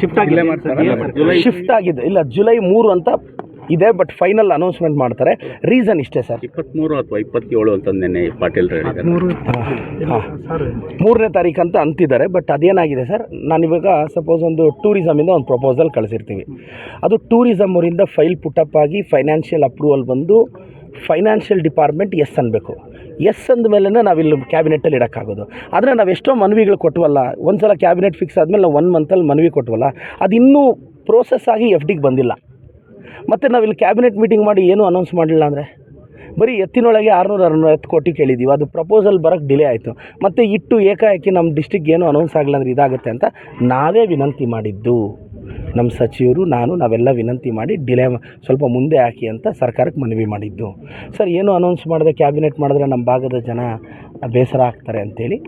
Shift ಆಗಿಲ್ಲ shift ಆಗಿದೆ. ಇಲ್ಲ ಜುಲೈ ಮೂರು ಅಂತ ಇದೆ ಬಟ್ ಫೈನಲ್ ಅನೌನ್ಸ್ಮೆಂಟ್ ಮಾಡ್ತಾರೆ. ರೀಸನ್ ಇಷ್ಟೇ ಸರ್ ಇಪ್ಪತ್ಮೂರು ಅಥವಾ ಇಪ್ಪತ್ತೇಳು ಅಂತ ನೆನ್ನೆ ಪಾಟೀಲ್ ಮೂರನೇ ತಾರೀಕು ಅಂತ ಅಂತಿದ್ದಾರೆ ಬಟ್ ಅದೇನಾಗಿದೆ ಸರ್ ನಾನಿವಾಗ ಸಪೋಸ್ ಒಂದು ಟೂರಿಸಮಿಂದ ಒಂದು ಪ್ರಪೋಸಲ್ ಕಳಿಸಿರ್ತೀವಿ. ಅದು ಟೂರಿಸಮ್ ಅವರಿಂದ ಫೈಲ್ ಪುಟಪ್ ಆಗಿ ಫೈನಾನ್ಷಿಯಲ್ ಅಪ್ರೂವಲ್ ಬಂದು ಫೈನಾನ್ಷಿಯಲ್ ಡಿಪಾರ್ಟ್ಮೆಂಟ್ ಎಸ್ ಅನ್ನಬೇಕು. ಎಸ್ ಅಂದ ಮೇಲೆ ನಾವಿಲ್ಲಿ ಕ್ಯಾಬಿನೆಟಲ್ಲಿ ಇಡೋಕ್ಕಾಗೋದು. ಆದರೆ ನಾವು ಎಷ್ಟೋ ಮನವಿಗಳು ಕೊಟ್ಟವಲ್ಲ ಒಂದು ಸಲ ಕ್ಯಾಬಿನೆಟ್ ಫಿಕ್ಸ್ ಆದಮೇಲೆ ನಾವು ಒನ್ ಮಂತಲ್ಲಿ ಮನವಿ ಕೊಟ್ಟವಲ್ಲ ಅದು ಇನ್ನೂ ಪ್ರೋಸೆಸ್ ಆಗಿ ಎಫ್ ಡಿಗೆ ಬಂದಿಲ್ಲ. ಮತ್ತು ನಾವಿಲ್ಲಿ ಕ್ಯಾಬಿನೆಟ್ ಮೀಟಿಂಗ್ ಮಾಡಿ ಏನೂ ಅನೌನ್ಸ್ ಮಾಡಲಿಲ್ಲ ಅಂದರೆ? ಬರೀ ಎತ್ತಿನೊಳಗೆ ಆರುನೂರ ಅರವತ್ತು ಕೋಟಿ ಕೇಳಿದ್ದೀವಿ ಅದು ಪ್ರಪೋಸಲ್ ಬರೋಕ್ಕೆ ಡಿಲೇ ಆಯಿತು. ಮತ್ತು ಇಟ್ಟು ಏಕಾಏಕಿ ನಮ್ಮ ಡಿಸ್ಟಿಕ್ ಏನು ಅನೌನ್ಸ್ ಆಗಲಿಲ್ಲ ಅಂದರೆ ಇದಾಗುತ್ತೆ ಅಂತ ನಾವೇ ವಿನಂತಿ ಮಾಡಿದ್ದು. ನಮ್ಮ ಸಚಿವರು ನಾನು ನಾವೆಲ್ಲ ವಿನಂತಿ ಮಾಡಿ ಡಿಲೇ ಸ್ವಲ್ಪ ಮುಂದೆ ಹಾಕಿ ಅಂತ ಸರ್ಕಾರಕ್ಕೆ ಮನವಿ ಮಾಡಿದ್ದು. ಸರ್ ಏನು ಅನೌನ್ಸ್ ಮಾಡಿದೆ ಕ್ಯಾಬಿನೆಟ್ ಮಾಡಿದ್ರೆ ನಮ್ಮ ಭಾಗದ ಜನ ಬೇಸರ ಆಗ್ತಾರೆ ಅಂತೇಳಿ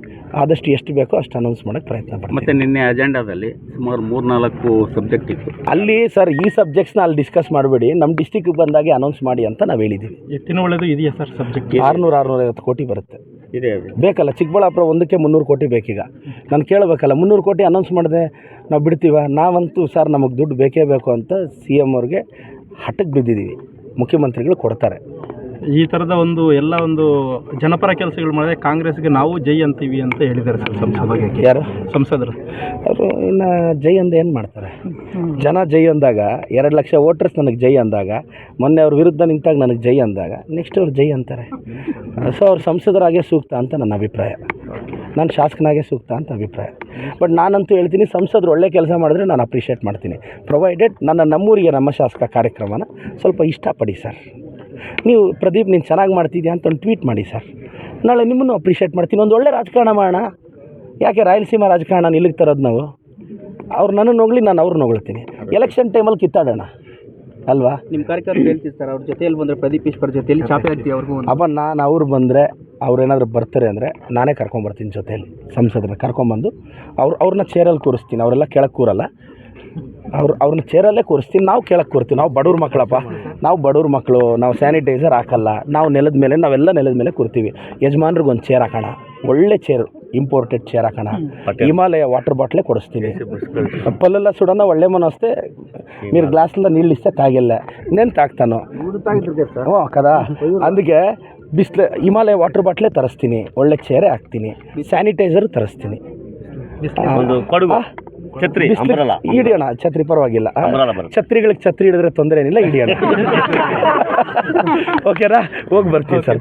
ಆದಷ್ಟು ಎಷ್ಟು ಬೇಕೋ ಅಷ್ಟು ಅನೌನ್ಸ್ ಮಾಡೋಕ್ಕೆ ಪ್ರಯತ್ನ ಪಡ್ತೀನಿ. ಮತ್ತೆ ನಿನ್ನೆ ಅಜೆಂಡಾದಲ್ಲಿ ಸುಮಾರು ಮೂರ್ನಾಲ್ಕು ಸಬ್ಜೆಕ್ಟ್ ಇತ್ತು. ಅಲ್ಲಿ ಸರ್ ಈ ಸಬ್ಜೆಕ್ಟ್ಸ್ನ ಅಲ್ಲಿ ಡಿಸ್ಕಸ್ ಮಾಡಬೇಡಿ ನಮ್ಮ ಡಿಸ್ಟಿಕ್ಗೆ ಬಂದಾಗೆ ಅನೌನ್ಸ್ ಮಾಡಿ ಅಂತ ನಾವು ಹೇಳಿದ್ದೀವಿ ಎತ್ತಿನ ಒಳ್ಳೆಯದು ಇದೆಯಾ ಸರ್ ಸಬ್ಜೆಕ್ಟ್ ಆರುನೂರು ಆರುನೂರ ಐವತ್ತು ಕೋಟಿ ಬರುತ್ತೆ. ಇದೆ ಬೇಕಲ್ಲ, ಚಿಕ್ಕಬಳ್ಳಾಪುರ ಒಂದಕ್ಕೆ ಮುನ್ನೂರು ಕೋಟಿ ಬೇಕೀಗ. ನಾನು ಕೇಳಬೇಕಲ್ಲ, ಮುನ್ನೂರು ಕೋಟಿ ಅನೌನ್ಸ್ ಮಾಡಿದೆ, ನಾವು ಬಿಡ್ತೀವ? ನಾವಂತೂ ಸರ್ ನಮಗೆ ದುಡ್ಡು ಬೇಕೇ ಬೇಕು ಅಂತ ಸಿ ಎಂ ಅವ್ರಿಗೆ ಹಠಕ್ಕೆ ಬಿದ್ದಿದ್ದೀವಿ ಮುಖ್ಯಮಂತ್ರಿಗಳು ಕೊಡ್ತಾರೆ. ಈ ಥರದ ಒಂದು ಎಲ್ಲ ಒಂದು ಜನಪರ ಕೆಲಸಗಳು ಮಾಡಿದ್ರೆ ಕಾಂಗ್ರೆಸ್ಗೆ ನಾವು ಜೈ ಅಂತೀವಿ ಅಂತ ಹೇಳಿದ್ದಾರೆ ಸರ್ ಸಂಸದ ಯಾರು? ಸಂಸದರು. ಅವರು ಇನ್ನು ಜೈ ಅಂದ ಏನು ಮಾಡ್ತಾರೆ? ಜನ ಜೈ ಅಂದಾಗ ಎರಡು ಲಕ್ಷ ವೋಟರ್ಸ್ ನನಗೆ ಜೈ ಅಂದಾಗ ಮೊನ್ನೆ ಅವ್ರ ವಿರುದ್ಧ ನಿಂತಾಗ ನನಗೆ ಜೈ ಅಂದಾಗ ನೆಕ್ಸ್ಟ್ ಅವ್ರು ಜೈ ಅಂತಾರೆ. ಸೊ ಅವ್ರು ಸಂಸದರಾಗೆ ಸೂಕ್ತ ಅಂತ ನನ್ನ ಅಭಿಪ್ರಾಯ. ನಾನು ಶಾಸಕನಾಗೆ ಸೂಕ್ತ ಅಂತ ಅಭಿಪ್ರಾಯ. ಬಟ್ ನಾನಂತೂ ಹೇಳ್ತೀನಿ ಸಂಸದರು ಒಳ್ಳೆ ಕೆಲಸ ಮಾಡಿದ್ರೆ ನಾನು ಅಪ್ರಿಷಿಯೇಟ್ ಮಾಡ್ತೀನಿ. ಪ್ರೊವೈಡೆಡ್ ನನ್ನ ನಮ್ಮೂರಿಗೆ ನಮ್ಮ ಶಾಸಕ ಕಾರ್ಯಕ್ರಮನ ಸ್ವಲ್ಪ ಇಷ್ಟಪಡಿ ಸರ್. ನೀವು ಪ್ರದೀಪ್ ನೀನು ಚೆನ್ನಾಗಿ ಮಾಡ್ತಿದ್ಯಾ ಅಂತ ಒಂದು ಟ್ವೀಟ್ ಮಾಡಿ ಸರ್. ನಾಳೆ ನಿಮ್ಮನ್ನು ಅಪ್ರಿಷಿಯೇಟ್ ಮಾಡ್ತೀನಿ. ಒಂದು ಒಳ್ಳೆ ರಾಜಕಾರಣ ಮಾಡೋಣ. ಯಾಕೆ ರಾಯಲಸೀಮಾ ರಾಜಕಾರಣ ನಿಲ್ಲಿಗೆ ತರೋದು ನಾವು? ಅವ್ರು ನನ್ನನ್ನು ನೋಗಲಿ ನಾನು ಅವ್ರನ್ನ ಹೊಗಳ್ತೀನಿ ಎಲೆಕ್ಷನ್ ಟೈಮಲ್ಲಿ ಕಿತ್ತಾಡೋಣ. ಅಲ್ವಾ? ನಿಮ್ಮ ಕಾರ್ಯಕರ್ತರು ಹೇಳ್ತೀವಿ ಸರ್ ಅವ್ರ ಜೊತೆಯಲ್ಲಿ ಬಂದರೆ ಪ್ರದೀಪ್ ಈಶ್ವರ್ ಜೊತೆಯಲ್ಲಿ ಚಾಪೆ ಹಾಕ್ತೀವಿ ಅವ್ರಿಗೂ ಅಪ್ಪ ನಾನು ಅವ್ರು ಬಂದರೆ ಅವ್ರು ಏನಾದರೂ ಬರ್ತಾರೆ ಅಂದರೆ ನಾನೇ ಕರ್ಕೊಂಬರ್ತೀನಿ ಜೊತೆಯಲ್ಲಿ ಸಂಸದರನ್ನ ಕರ್ಕೊಂಬಂದು ಅವ್ರು ಅವ್ರನ್ನ ಚೇರಲ್ಲಿ ಕೂರಿಸ್ತೀನಿ. ಅವರೆಲ್ಲ ಕೆಳಕ್ಕೆ ಕೂರಲ್ಲ. ಅವ್ರು ಅವ್ರನ್ನ ಚೇರಲ್ಲೇ ಕೂರಿಸ್ತೀನಿ. ನಾವು ಕೆಳಕ್ಕೆ ಕೂರ್ತೀವಿ. ನಾವು ಬಡವ್ರ ಮಕ್ಕಳಪ್ಪ ನಾವು ಬಡವ್ರ ಮಕ್ಕಳು ನಾವು ಸ್ಯಾನಿಟೈಸರ್ ಹಾಕಲ್ಲ ನಾವು ನೆಲದ ಮೇಲೆ ನಾವೆಲ್ಲ ನೆಲದ ಮೇಲೆ ಕೂರ್ತೀವಿ ಯಜಮಾನ್ರಿಗೆ ಒಂದು ಚೇರ್ ಹಾಕೋಣ ಒಳ್ಳೆ ಚೇರ್ ಇಂಪೋರ್ಟೆಡ್ ಚೇರ್ ಹಾಕೋಣ ಹಿಮಾಲಯ ವಾಟರ್ ಬಾಟ್ಲೇ ಕೊಡಿಸ್ತೀನಿ ಪಲ್ಲೆಲ್ಲ ಸುಡೋಣ ಒಳ್ಳೆ ಮನಸ್ತೆ మీరు గ్లాసులో నీళ్ళు ఇస్తే తాగెళ్ళా నేను తాగుతాను ಹ್ಞೂ కదా అందుకే ಬಿಸ್ಲು ಹಿಮಾಲಯ ವಾಟರ್ ಬಾಟ್ಲೇ ತರಿಸ್ತೀನಿ ಒಳ್ಳೆ ಚೇರೆ ಹಾಕ್ತೀನಿ ಸ್ಯಾನಿಟೈಸರ್ ತರಿಸ್ತೀನಿ ಒಂದು ಕೊಡಗು ಛತ್ರಿ ಅಂಬ್ರಲ್ಲ ಹಿಡಿಯೋಣ ಛತ್ರಿ ಪರವಾಗಿಲ್ಲ. ಬರುತ್ತೆ. ಛತ್ರಿಗಳಿಗೆ ಛತ್ರಿ ಹಿಡಿದ್ರೆ ತೊಂದರೆ ಏನಿಲ್ಲ ಹಿಡಿಯೋಣ ಓಕೆನಾ ಹೋಗಿ ಬರ್ತೀನಿ ಸರ್.